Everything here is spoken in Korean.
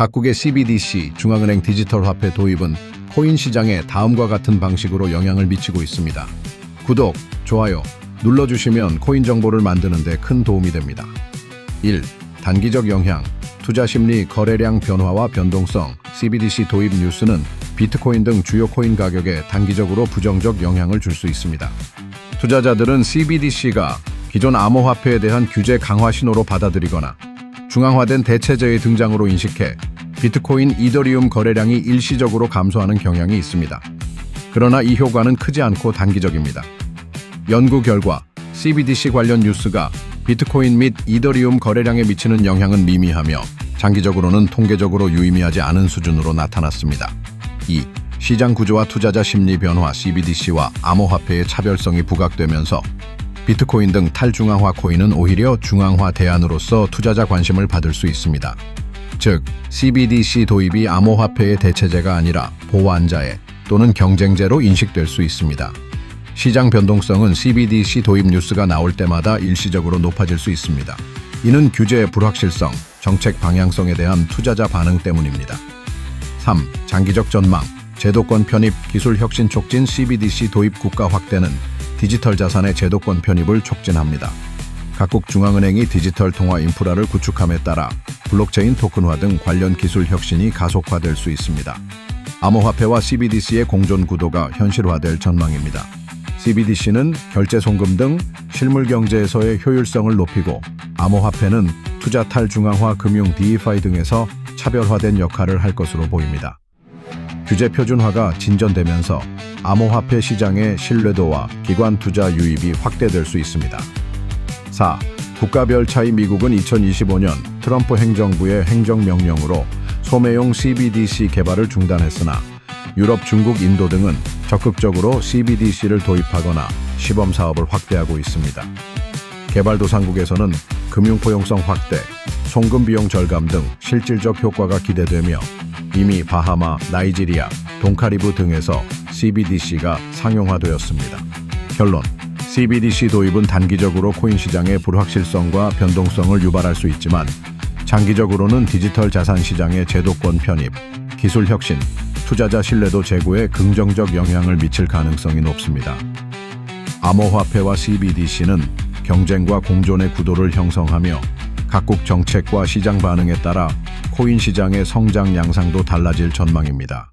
각국의 CBDC 중앙은행 디지털 화폐 도입은 코인 시장에 다음과 같은 방식으로 영향을 미치고 있습니다. 구독, 좋아요 눌러주시면 코인 정보를 만드는 데 큰 도움이 됩니다. 1. 단기적 영향 투자 심리 거래량 변화와 변동성 CBDC 도입 뉴스는 비트코인 등 주요 코인 가격에 단기적으로 부정적 영향을 줄 수 있습니다. 투자자들은 CBDC가 기존 암호화폐에 대한 규제 강화 신호로 받아들이거나 중앙화된 대체제의 등장으로 인식해 비트코인 이더리움 거래량이 일시적으로 감소하는 경향이 있습니다. 그러나 이 효과는 크지 않고 단기적입니다. 연구 결과 CBDC 관련 뉴스가 비트코인 및 이더리움 거래량에 미치는 영향은 미미하며 장기적으로는 통계적으로 유의미하지 않은 수준으로 나타났습니다. 2. 시장 구조와 투자자 심리 변화 CBDC와 암호화폐의 차별성이 부각되면서 비트코인 등 탈중앙화 코인은 오히려 중앙화 대안으로서 투자자 관심을 받을 수 있습니다. 즉, CBDC 도입이 암호화폐의 대체제가 아니라 보완자의 또는 경쟁제로 인식될 수 있습니다. 시장 변동성은 CBDC 도입 뉴스가 나올 때마다 일시적으로 높아질 수 있습니다. 이는 규제의 불확실성, 정책 방향성에 대한 투자자 반응 때문입니다. 3. 장기적 전망, 제도권 편입, 기술 혁신 촉진 CBDC 도입 국가 확대는 디지털 자산의 제도권 편입을 촉진합니다. 각국 중앙은행이 디지털 통화 인프라를 구축함에 따라 블록체인 토큰화 등 관련 기술 혁신이 가속화될 수 있습니다. 암호화폐와 CBDC의 공존 구도가 현실화될 전망입니다. CBDC는 결제 송금 등 실물 경제에서의 효율성을 높이고 암호화폐는 투자 탈중앙화 금융 DeFi 등에서 차별화된 역할을 할 것으로 보입니다. 규제 표준화가 진전되면서 암호화폐 시장의 신뢰도와 기관 투자 유입이 확대될 수 있습니다. 4. 국가별 차이 미국은 2025년 트럼프 행정부의 행정명령으로 소매용 CBDC 개발을 중단했으나 유럽, 중국, 인도 등은 적극적으로 CBDC를 도입하거나 시범 사업을 확대하고 있습니다. 개발도상국에서는 금융 포용성 확대, 송금 비용 절감 등 실질적 효과가 기대되며 이미 바하마, 나이지리아, 동카리브 등에서 CBDC가 상용화되었습니다. 결론 CBDC 도입은 단기적으로 코인 시장의 불확실성과 변동성을 유발할 수 있지만 장기적으로는 디지털 자산 시장의 제도권 편입, 기술 혁신, 투자자 신뢰도 제고에 긍정적 영향을 미칠 가능성이 높습니다. 암호화폐와 CBDC는 경쟁과 공존의 구도를 형성하며 각국 정책과 시장 반응에 따라 코인 시장의 성장 양상도 달라질 전망입니다.